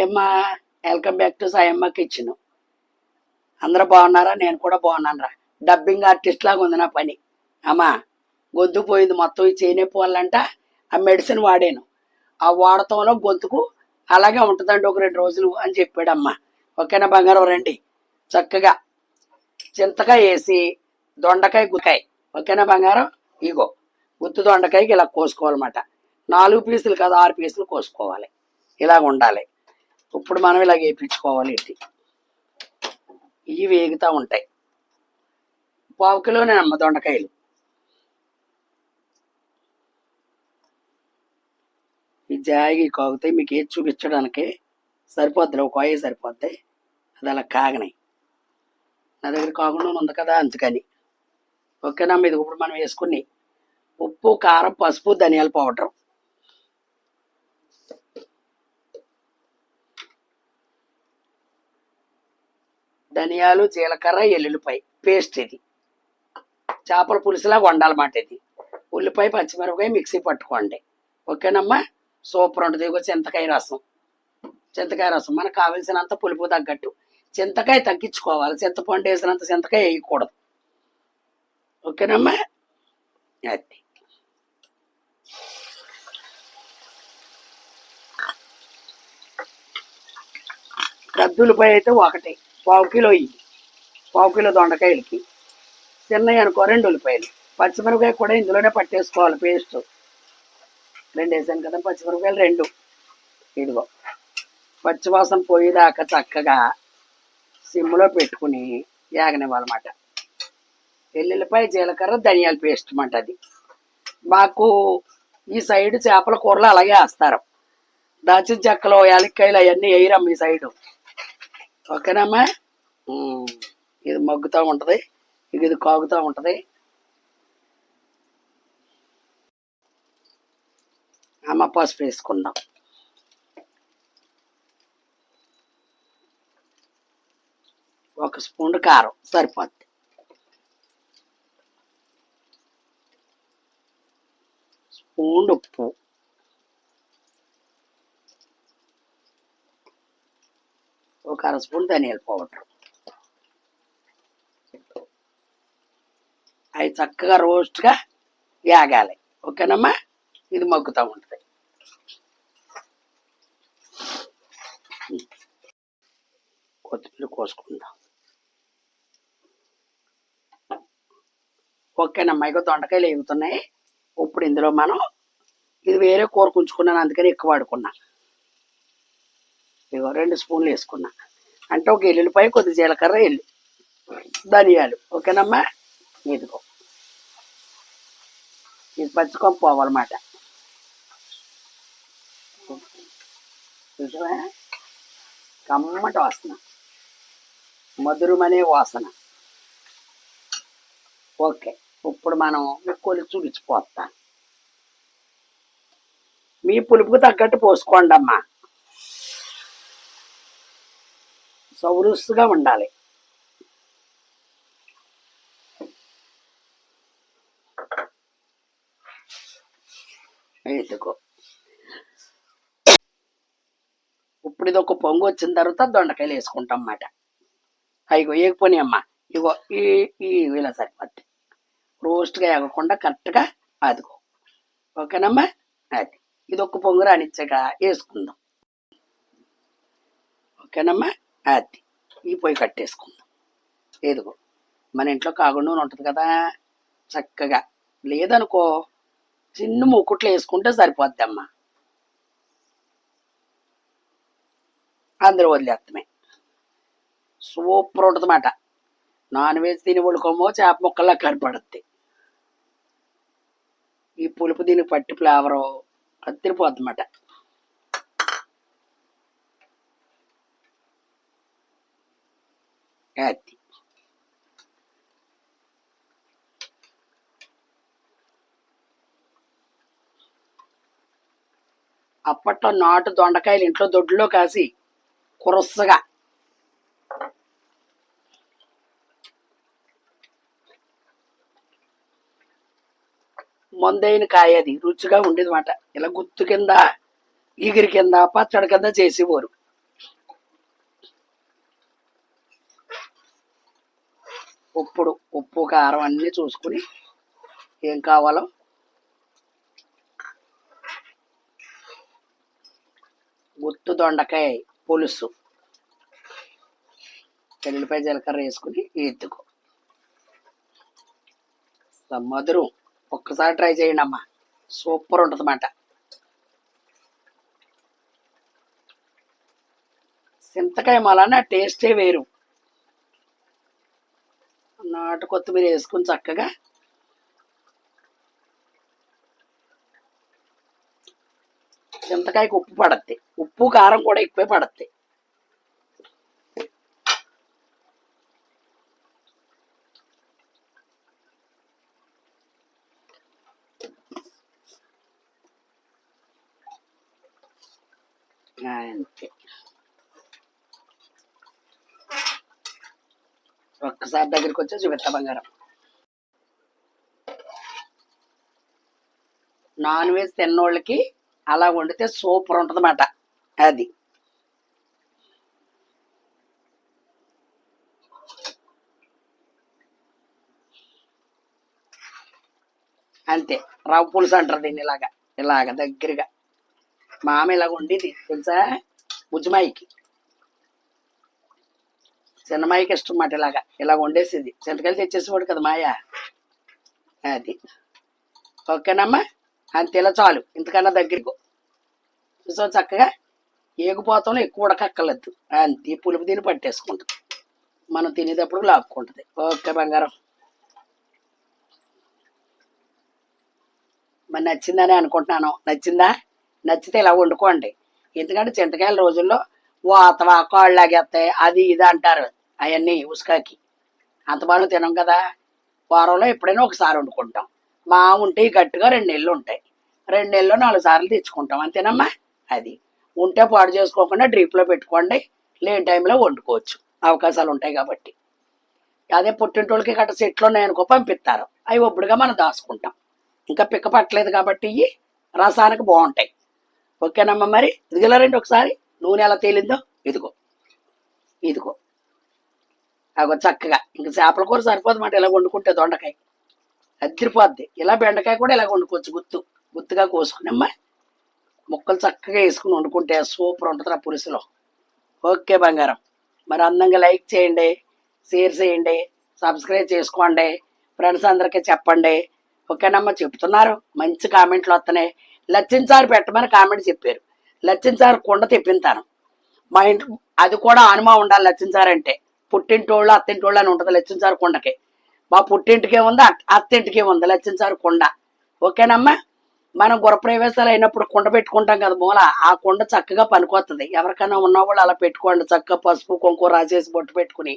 Sayamma welcome back to Sayamma kitchen అందరూ బాగున్నారా? నేను కూడా బాగున్నాను రా డబ్బింగ్ ఆర్టిస్ట్ లాగా ఉంది నా పని. అమ్మా గొంతు పోయింది మొత్తం ఈ చేనేపు ఆ మెడిసిన్ వాడాను. ఆ వాడతంలో గొంతుకు అలాగే ఉంటుందండి ఒక రెండు రోజులు అని చెప్పాడమ్మా. ఓకేనా బంగారం రండి. చక్కగా చింతకాయ వేసి దొండకాయ గుత్తాయి ఓకేనా బంగారం? ఇగో గుత్తు దొండకాయకి ఇలా కోసుకోవాలన్నమాట. నాలుగు పీసులు కాదు ఆరు పీసులు కోసుకోవాలి. ఇలాగ ఉండాలి. ఇప్పుడు మనం ఇలా వేయించుకోవాలి ఇది ఇవి వేగుతూ ఉంటాయి. పావు కిలోనే అమ్మ దొండకాయలు. ఈ జాగి కాగుతాయి. మీకు ఏది చూపించడానికి సరిపోద్ది ఒక కాయ సరిపోద్ది. అది అలా కాగనాయి నా దగ్గర కాకుండా ఉంది కదా అందుకని. ఓకేనా మీద ఇప్పుడు మనం వేసుకుని ఉప్పు కారం పసుపు ధనియాల పౌడర్ ధనియాలు జీలకర్ర ఎల్లుల్లిపాయ పేస్ట్ ఇది. చేపల పులుసులాగా వండాలన్నమాట ఇది. ఉల్లిపాయ పచ్చిమిరపకాయ మిక్సీ పట్టుకోండి. ఓకేనమ్మా? సూపర్ ఉంటుంది. ఇగో చింతకాయ రసం. చింతకాయ రసం. మనకు కావలసినంత పులుపు తగ్గట్టు. చింతకాయ తగ్గించుకోవాలి. చింతపండు వేసినంత చింతకాయ వేయకూడదు. ఓకేనమ్మా? అది. అయితే ఒకటి. పావు కిలో ఇవి పావు కిలో దొండకాయలకి. చిన్నవి అనుకో రెండు ఉల్లిపాయలు. పచ్చిమిరపకాయ కూడా ఇందులోనే పట్టేసుకోవాలి పేస్ట్. రెండు వేసాను కదా పచ్చిమిరపకాయలు రెండు. ఇదిగో. పచ్చివాసన పోయేదాకా చక్కగా సిమ్లో పెట్టుకుని యాగనివ్వాలన్నమాట వెల్లుల్లిపాయ జీలకర్ర ధనియాల పేస్ట్ అన్నమాట అది. మాకు ఈ సైడ్ చేపల కూరలు అలాగే వేస్తారు. దాచిన చెక్కలు యాలక్కాయలు అవన్నీ వేయరమ్మ ఈ సైడు. ఓకేనమ్మా ఇది మగ్గుతూ ఉంటుంది. ఇక ఇది కాగుతూ ఉంటుంది. అమ్మ పసుపు వేసుకుందాం. ఒక స్పూన్ కారం సరిపోద్ది. స్పూన్ ఉప్పు. ఒక అర స్పూన్ ధనియాల పౌడర్. అవి చక్కగా రోస్ట్గా యాగాలి. ఓకేనమ్మా? ఇది మగ్గుతూ ఉంటుంది. కొత్తిమీర కోసుకుందాం. ఓకేనమ్మా ఇక దొండకాయలు ఎగుతున్నాయి ఇప్పుడు ఇందులో మనం ఇది వేరే కూర ఉంచుకున్నాను అందుకని ఎక్కువ వాడుకున్నాను ఇగో రెండు స్పూన్లు వేసుకున్నా. అంటే ఒక ఎల్లుల్లిపాయ కొద్ది జీలకర్ర ఎల్లు ధనియాలు. ఓకేనమ్మా? ఇదిగో. ఇది పచ్చుకొని పోవాలన్నమాట. చూసావా? కమ్మటి వాసన. మధురమనే వాసన. ఓకే. ఇప్పుడు మనం కొలి చూపించిపోతాం మీ పులుపుకు తగ్గట్టు పోసుకోండి అమ్మా సౌరుస్గా ఉండాలి. ఎందుకో ఇప్పుడు ఇది ఒక పొంగు వచ్చిన తర్వాత దొండకాయలు వేసుకుంటాం అన్నమాట. అయిగో ఏగిపోయి అమ్మా. ఇగో ఈ ఈ ఇలా సరిపోద్ది. రోస్ట్గా ఎగకుండా కరెక్ట్గా అదిగో. ఓకేనమ్మా? అది. ఇది ఒక పొంగు రానిచ్చాక వేసుకుందాం. ఓకేనమ్మా? అది. ఈ పొయ్యి కట్టేసుకుందాం. ఏదిగో మన ఇంట్లో కాకుండా ఉంటుంది కదా చక్కగా. లేదనుకో చిన్న మూకుట్లు వేసుకుంటే సరిపోద్ది అమ్మా అందరూ వదిలేస్తామే సూపర్ ఉంటుందన్నమాట. నాన్ వెజ్ తిని ఉడుకోమో చేప ముక్కల్లా కనపడుద్ది. ఈ పులుపు దీనికి పట్టి ఫ్లేవరు అద్దరిపోద్దన్నమాట. అది అప్పట్లో నాటు దొండకాయలు ఇంట్లో దొడ్లో కాసి కురస్సగా మందైన కాయ అది రుచిగా ఉండేది మాట ఇలా గుత్తు కింద ఈగిరి కింద పచ్చడి కింద చేసేవారు. ఉప్పుడు ఉప్పు కారం అన్నీ చూసుకుని ఏం కావాలో గుత్తు దొండకాయ పులుసు. ఎల్లిపాయ జీలకర్ర వేసుకుని ఎత్తుకో మధురం. ఒక్కసారి ట్రై చేయండి అమ్మా. సూపర్ ఉంటుంది అన్నమాట చింతకాయ మళ్ళా టేస్టే వేరు. నాటు కొత్తిమీర వేసుకుని చక్కగా చింతకాయకు ఉప్పు పడద్ది. ఉప్పు కారం కూడా ఎక్కువే పడద్ది. అంతే. ఒక్కసారి దగ్గరికి వచ్చి చూపిస్తా బంగారం. నాన్ వెజ్ తిన్నోళ్ళకి అలా వండితే సూపర్ ఉంటుందన్నమాట అది. అంతే రవ్వ పులుసు అంటారు దీన్ని ఇలాగా ఇలాగ దగ్గరగా. మామ ఇలాగ ఉండేది తెలుసా? ఉజ్మాయికి చిన్నమాయకి ఇష్టం మాట ఇలాగా. ఇలా వండేసేది చింతకాయలు తెచ్చేసేవాడు కదా మాయ. అది. ఓకేనమ్మా? అంతేలా చాలు. ఇంతకన్నా దగ్గరకు సో చక్కగా? ఏగుపోతంలో ఎక్కువ ఉడకక్కర్లేదు. అంతే. పులుపు దీన్ని పట్టేసుకుంటుంది మనం తినేటప్పుడు లాక్కుంటుంది. ఓకే బంగారం. మరి నచ్చిందని అనుకుంటున్నాను. నచ్చిందా? నచ్చితే ఇలా వండుకోండి. ఎందుకంటే చింతకాయల రోజుల్లో వాతవా కాళ్ళు లాగేస్తాయి. అది ఇది అంటారు. అవన్నీ ఉసుకాకి. అంత బాగా తినం కదా. వారంలో ఎప్పుడైనా ఒకసారి వండుకుంటాం. మా ఉంటే గట్టిగా రెండు నెలలు ఉంటాయి. రెండు నెలలు నాలుగు సార్లు తెచ్చుకుంటాం. అంతేనమ్మా? అది. ఉంటే పాడు చేసుకోకుండా డ్రీప్లో పెట్టుకోండి. లేని టైంలో వండుకోవచ్చు. అవకాశాలు ఉంటాయి కాబట్టి. అదే పుట్టింటోళ్ళకి గట్ట సెట్లు ఉన్నాయనుకో పంపిస్తారు. అవి ఒప్పుడుగా మనం దాచుకుంటాం. ఇంకా పిక్క పట్టలేదు కాబట్టి ఇవి రసానికి బాగుంటాయి. ఓకేనమ్మా మరి? ఇదిగలరండి ఒకసారి. నూనె ఎలా తేలిందో? ఇదిగో. ఇదిగో. అగో చక్కగా. ఇంకా చేపల కూర సరిపోదన్నమాట ఇలా వండుకుంటే దొండకాయ. అదిరిపోద్ది. ఇలా బెండకాయ కూడా ఇలా వండుకోవచ్చు. గుత్తు. గుత్తుగా కోసుకునమ్మా. ముక్కలు చక్కగా వేసుకుని వండుకుంటే సూపర్ ఉంటుంది ఆ పులుసులో. ఓకే బంగారం. మరి అందంగా లైక్ చేయండి. షేర్ చేయండి. సబ్స్క్రైబ్ చేసుకోండి. ఫ్రెండ్స్ అందరికీ చెప్పండి. ఓకేనమ్మా? చెప్తున్నారు. మంచి కామెంట్లు వస్తున్నాయి. లచ్చిన్ సార్ పెట్టమని కామెంట్ చెప్పారు. లచ్చిన్ సార్ కుండ తెప్పింతాను మా ఇంటి అది కూడా అనుమా ఉండాలి లచ్చిన్ సార్ అంటే. పుట్టింటోళ్ళు అత్తింటోళ్ళు అని ఉంటుంది లచ్చించారు కొండకి. మా పుట్టింటికే ఉంది అత్తింటికే ఉంది లచ్చించారు కొండ. కుండ ఓకేనమ్మా? మనం గురప్రవేశాలు అయినప్పుడు కుండ పెట్టుకుంటాం కదా మూల ఆ కుండ చక్కగా పనికొస్తుంది ఎవరికైనా ఉన్నవాళ్ళు అలా పెట్టుకోండి. చక్కగా పసుపు కుంకుమ రాసేసి బొట్టు పెట్టుకుని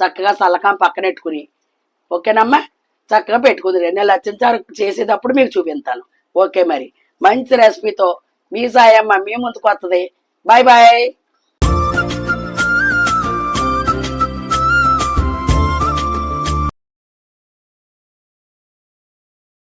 చక్కగా సల్లకాం పక్కనెట్టుకుని ఓకేనమ్మా? చక్కగా పెట్టుకుంది. నేను లచ్చించారు చేసేటప్పుడు మీకు చూపిస్తాను. ఓకే మరి. మంచి రెసిపీతో మీ సాయమ్మ మీ ముందుకు వస్తుంది బాయ్ బాయ్